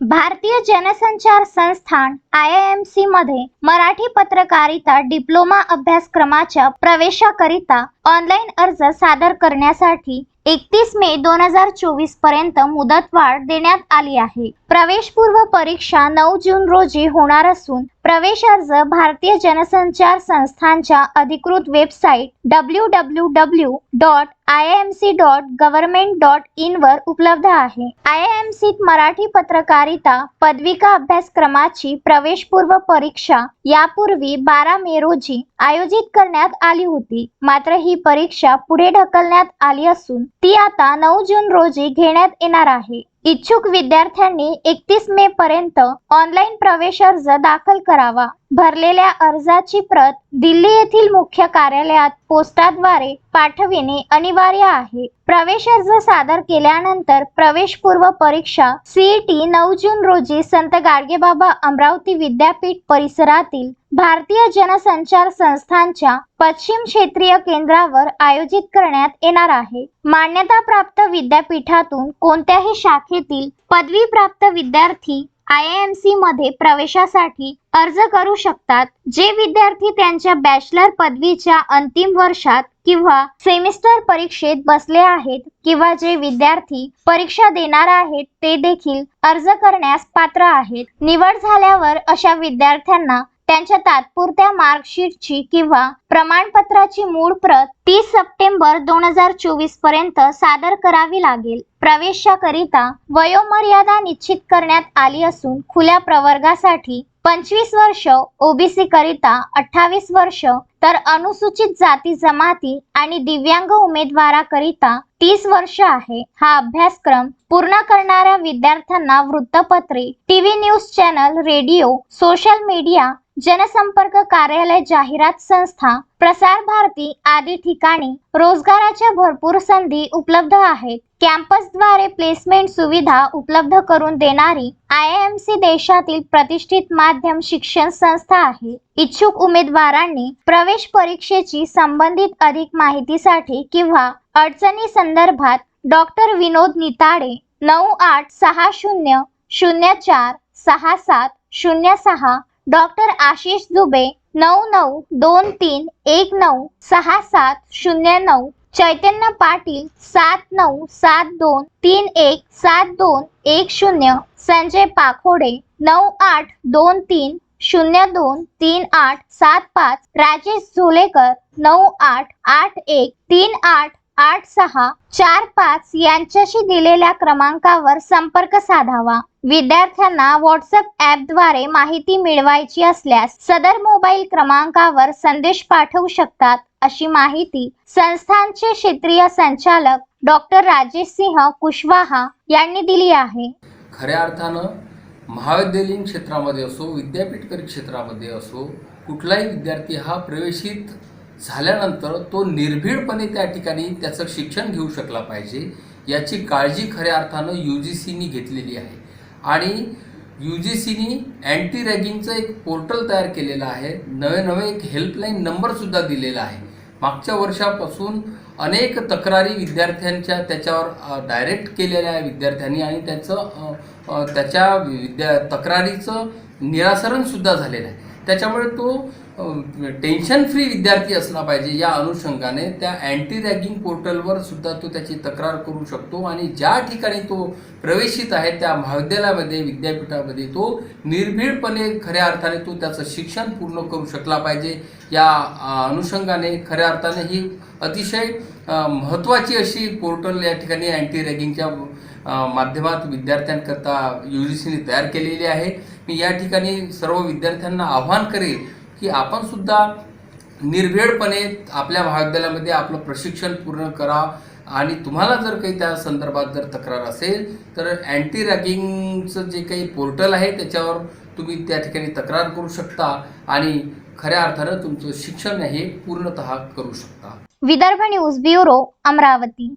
भारतीय जनसंचार संस्थान आय आय एम सी मध्ये मराठी पत्रकारिता डिप्लोमा अभ्यासक्रमाच्या प्रवेशाकरिता ऑनलाईन अर्ज सादर करण्यासाठी एकतीस मे दोन हजार चोवीसपर्यंत मुदतवाढ देण्यात आली आहे. प्रवेशपूर्व परीक्षा नऊ जून रोजी होणार असून प्रवेश अर्ज भारतीय जनसंचार संस्थांच्या अधिकृत website W W W dot I M C dot government dot in वर उपलब्ध आहे. आय एम सीत मराठी पत्रकारिता पदविका अभ्यासक्रमाची प्रवेशपूर्व परीक्षा यापूर्वी बारा मे रोजी आयोजित करण्यात आली होती. मात्र ही परीक्षा पुढे ढकलण्यात आली असून ती आता नऊ जून रोजी घेण्यात येणार आहे. इच्छुक विद्यार्थ्यांनी एकतीस मे पर्यंत ऑनलाईन प्रवेश अर्ज दाखल करावा. भरलेल्या अर्जाची प्रत दिल्ली येथील मुख्य कार्यालयात पोस्टाद्वारे पाठविणे अनिवार्य आहे. प्रवेश अर्ज सादर केल्यानंतर प्रवेशपूर्व परीक्षा सीईटी नऊ जून रोजी संत गाडगेबाबा अमरावती विद्यापीठ परिसरातील भारतीय जनसंचार संस्थांच्या पश्चिम क्षेत्रीय केंद्रावर आयोजित करण्यात येणार आहे. मान्यताप्राप्त विद्यापीठातून कोणत्याही शाखेतील पदवी प्राप्त विद्यार्थी आय एम सी मध्ये प्रवेशासाठी अर्ज करू शकतात जे विद्यार्थी त्यांच्या बॅचलर पदवीच्या अंतिम वर्षात किंवा सेमिस्टर परीक्षेत बसले आहेत किंवा जे विद्यार्थी परीक्षा देणार आहेत ते देखील अर्ज करण्यास पात्र आहेत. निवड झाल्यावर अशा विद्यार्थ्यांना त्यांच्या तात्पुरत्या मार्कशीटची किंवा प्रमाणपत्राची मूळ प्रत तीस सप्टेंबर दोन हजार चोवीसपर्यंत सादर करावी लागेल. प्रवेशाकरिता वयोमर्यादा निश्चित करण्यात आली असून खुल्या प्रवर्गासाठी पंचवीस वर्ष ओबीसी करिता अठ्ठावीस वर्ष तर अनुसूचित जाती जमाती आणि दिव्यांग उमेदवाराकरिता तीस वर्ष आहे. हा अभ्यासक्रम पूर्ण करणाऱ्या विद्यार्थ्यांना वृत्तपत्रे TV news channel radio social media जनसंपर्क कार्यालय जाहिरात संस्था प्रसार भारती आदी ठिकाणी रोजगाराच्या भरपूर संधी उपलब्ध आहेत. कॅम्पसद्वारे प्लेसमेंट सुविधा उपलब्ध करून देणारी आय एम सी देशातील प्रतिष्ठित माध्यम शिक्षण संस्था आहे. इच्छुक उमेदवारांनी प्रवेश परीक्षेची संबंधित अधिक माहितीसाठी किंवा अडचणी संदर्भात डॉक्टर विनोद निताडे नऊ आठ सहा शून्य शून्य चार सहा सात शून्य सहा डॉक्टर आशिष दुबे नऊ नऊ दोन तीन एक नऊ सहा सात शून्य नऊ चैतन्य पाटील सात नऊ सात दोन तीन एक सात दोन एक शून्य संजय पाखोडे नऊ आठ दोन तीन शून्य दोन तीन आठ सात पाच राजेश झोलेकर नऊ आठ आठ एक तीन आठ आठ सहा चार पाच यांच्याशी दिलेल्या क्रमांकावर संपर्क साधावा. विद्यार्थ्यांना व्हॉट्सअप ॲपद्वारे माहिती मिळवायची असल्यास सदर मोबाईल क्रमांकावर संदेश पाठवू शकतात. अशी माहिती संस्थांचे क्षेत्रीय संचालक डॉक्टर राजेश सिंह कुशवाहा यांनी दिली आहे. खऱ्या अर्थानं महाविद्यालयीन क्षेत्रामध्ये असो विद्यापीठकर क्षेत्रामध्ये असो कुठलाही विद्यार्थी हा प्रवेशित झाल्यानंतर तो निर्भीडपणे त्या ठिकाणी त्याचं शिक्षण घेऊ शकला पाहिजे याची काळजी खऱ्या अर्थानं यू जी सीनी घेतलेली आहे. आणि यू जी सीनी अँटी रॅगिंगचं एक पोर्टल तयार केलेलं आहे नवे नवे एक हेल्पलाईन नंबरसुद्धा दिलेला आहे. मागच्या वर्षापासून अनेक तक्रारी विद्यार्थ्यांच्या त्याच्यावर डायरेक्ट केलेल्या आहे विद्यार्थ्यांनी आणि त्याचं त्याच्या विद्या तक्रारीचं निरासरणसुद्धा झालेलं आहे. त्याच्यामुळे तो हो, टेन्शन फ्री विद्यार्थी असला पाहिजे या अनुषंगाने त्या अँटी रॅगिंग पोर्टलवर सुद्धा तो त्याची तक्रार करू शकतो आणि ज्या ठिकाणी तो प्रवेशित आहे त्या महाविद्यालयामध्ये विद्यापीठामध्ये तो निर्भीडपणे खऱ्या अर्थाने तो त्याचं शिक्षण पूर्ण करू शकला पाहिजे. या अनुषंगाने खऱ्या अर्थाने ही अतिशय महत्त्वाची अशी पोर्टल या ठिकाणी अँटी रॅगिंगच्या माध्यमात विद्यार्थ्यांकरता यू जी सीने तयार केलेली आहे. मी या ठिकाणी सर्व विद्यार्थ्यांना आव्हान करेल की आपण सुद्धा निर्भेडपणे आपल्या महाविद्यालयामध्ये आपलं प्रशिक्षण पूर्ण करा. आणि तुम्हाला जर काही त्या संदर्भात जर तक्रार असेल तर अँटी रॅगिंगचं जे काही पोर्टल आहे त्याच्यावर तुम्ही त्या ठिकाणी तक्रार करू शकता. आणि खऱ्या अर्थानं तुमचं शिक्षण हे पूर्णतः करू शकता. Vidarbha news bureau Amravati.